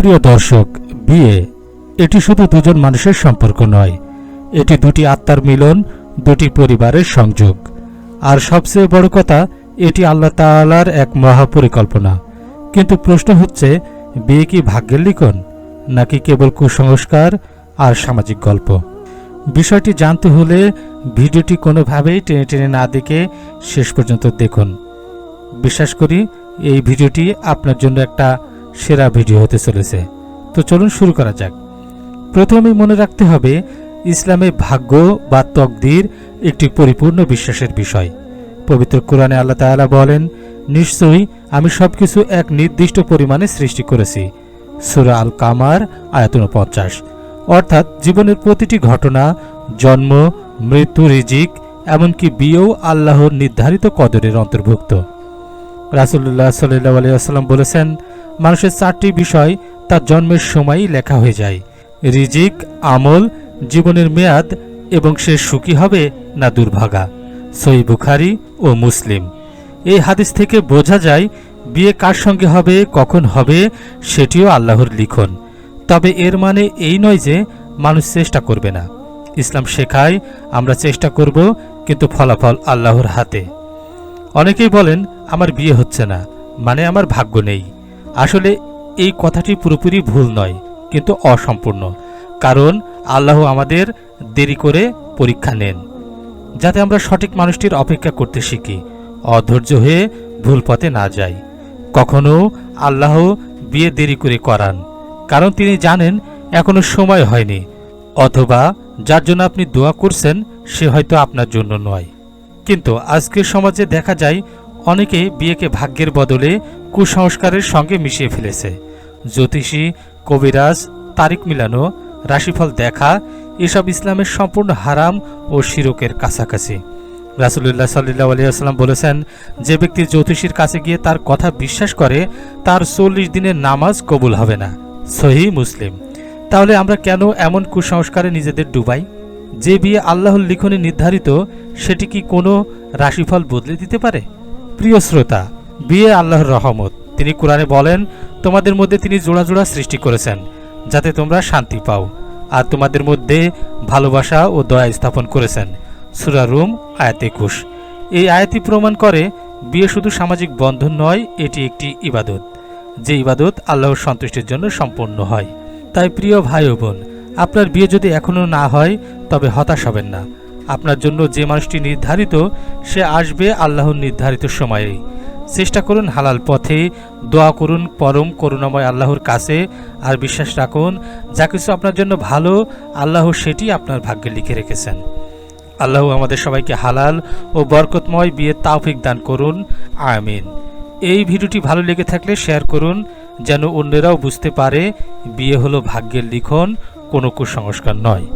প্রিয় দর্শক, বিয়ে, এটি শুধু দুজন মানুষের সম্পর্ক নয়। এটি দুটি আত্মার মিলন, দুটি পরিবারের সংযোগ। আর সবচেয়ে বড় কথা, এটি আল্লাহ তাআলার এক মহাপরিকল্পনা। কিন্তু প্রশ্ন হচ্ছে, বিয়ে কি ভাগ্যের লিখন? নাকি কেবল কুসংস্কার আর সামাজিক গল্প? বিষয়টি জানতে হলে ভিডিওটি কোনোভাবেই টেনে টেনে না দেখে শেষ পর্যন্ত দেখুন। বিশ্বাস করি, এই ভিডিওটি আপনার জন্য একটা সেরা ভিডিও হতে চলেছে। তো চলুন শুরু করা যাক। প্রথমেই মনে রাখতে হবে, ইসলামে ভাগ্য বা তকদির একটি পরিপূর্ণ বিশ্বাসের বিষয়। পবিত্র কোরআনে আল্লাহ তাআলা বলেন, নিশ্চয়ই আমি সবকিছু এক নির্দিষ্ট পরিমাণে সৃষ্টি করেছি। সুরা আল কামার আয়াতন পঞ্চাশ অর্থাৎ জীবনের প্রতিটি ঘটনা, জন্ম, মৃত্যু, রিজিক, এমনকি বিয়েও আল্লাহর নির্ধারিত কদরের অন্তর্ভুক্ত। রাসুল্লাহ সাল্লাহ আলিয়াল্লাম বলেছেন মানুষের চারটি বিষয় তার জন্মের সময়ই লেখা হয়ে যায়। রিজিক, আমল, জীবনের মেয়াদ এবং সে সুখী হবে না দুর্ভাগা। সই বুখারি ও মুসলিম। এই হাদিস থেকে বোঝা যায়, বিয়ে কার সঙ্গে হবে, কখন হবে, সেটিও আল্লাহর লিখন। তবে এর মানে এই নয় যে মানুষ চেষ্টা করবে না। ইসলাম শেখায়, আমরা চেষ্টা করব, কিন্তু ফলাফল আল্লাহর হাতে। অনেকেই বলেন, আমার বিয়ে হচ্ছে না। মানে আমার ভাগ্য নেই। আসলে এই কথাটি পুরোপুরি ভুল নয়, কিন্তু অসম্পূর্ণ, কারণ আল্লাহ আমাদের দেরি করে পরীক্ষা নেন, যাতে আমরা সঠিক মানুষটির অপেক্ষা করতে শিখি, অধৈর্য হয়ে ভুল পথে না যাই। কখনো আল্লাহ বিয়ে দেরি করে করান, কারণ তিনি জানেন এখনও সময় হয়নি, অথবা যার জন্য আপনি দোয়া করছেন সে হয়তো আপনার জন্য নয়। কিন্তু আজকের সমাজে দেখা যায় অনেকে বিয়েকে ভাগ্যের বদলে কুসংস্কারের সঙ্গে মিশিয়ে ফেলেছে। জ্যোতিষী, কবিরাজ তারিখ মিলানো, রাশিফল দেখা, এসব ইসলামের সম্পূর্ণ হারাম ও শিরকের কাছাকাছি। রাসুলুল্লাহ সাল্লাহ আলিয়াল্লাম বলেছেন, যে ব্যক্তি জ্যোতিষীর কাছে গিয়ে তার কথা বিশ্বাস করে, তার চল্লিশ দিনের নামাজ কবুল হবে না। সহি মুসলিম। তাহলে আমরা কেন এমন কুসংস্কারে নিজেদের ডুবাই? যে বিয়ে আল্লাহর লিখনে নির্ধারিত, সেটি কি কোনো রাশিফল বদলে দিতে পারে? প্রিয় শ্রোতা, বিয়ে আল্লাহর রহমত। তিনি কোরআনে বলেন, তোমাদের মধ্যে তিনি জোড়া জোড়া সৃষ্টি করেছেন, যাতে তোমরা শান্তি পাও। আর তোমাদের মধ্যে ভালোবাসা ও দয়া স্থাপন করেছেন। সুরা রুম, আয়াত একুশ। এই আয়াতি প্রমাণ করে, বিয়ে শুধু সামাজিক বন্ধন নয়, এটি একটি ইবাদত, যে ইবাদত আল্লাহর সন্তুষ্টির জন্য সম্পন্ন হয়। তাই প্রিয় ভাই ও বোন, আপনার বিয়ে যদি এখনও না হয়, তবে হতাশ হবেন না। আপনার জন্য যে মানুষটি নির্ধারিত, সে আসবে আল্লাহর নির্ধারিত সময়ে। চেষ্টা করুন হালাল পথে, দোয়া করুন পরম করুণাময় আল্লাহর কাছে, আর বিশ্বাস রাখুন, যা কিছু আপনার জন্য ভালো, আল্লাহ সেটি আপনার ভাগ্যে লিখে রেখেছেন। আল্লাহ আমাদের সবাইকে হালাল ও বরকতময় বিয়ে তাওফিক দান করুন। আমিন। এই ভিডিওটি ভালো লেগে থাকলে শেয়ার করুন, যেন অন্যেরাও বুঝতে পারে, বিয়ে হলো ভাগ্যের লিখন, কোনো কুসংস্কার নয়।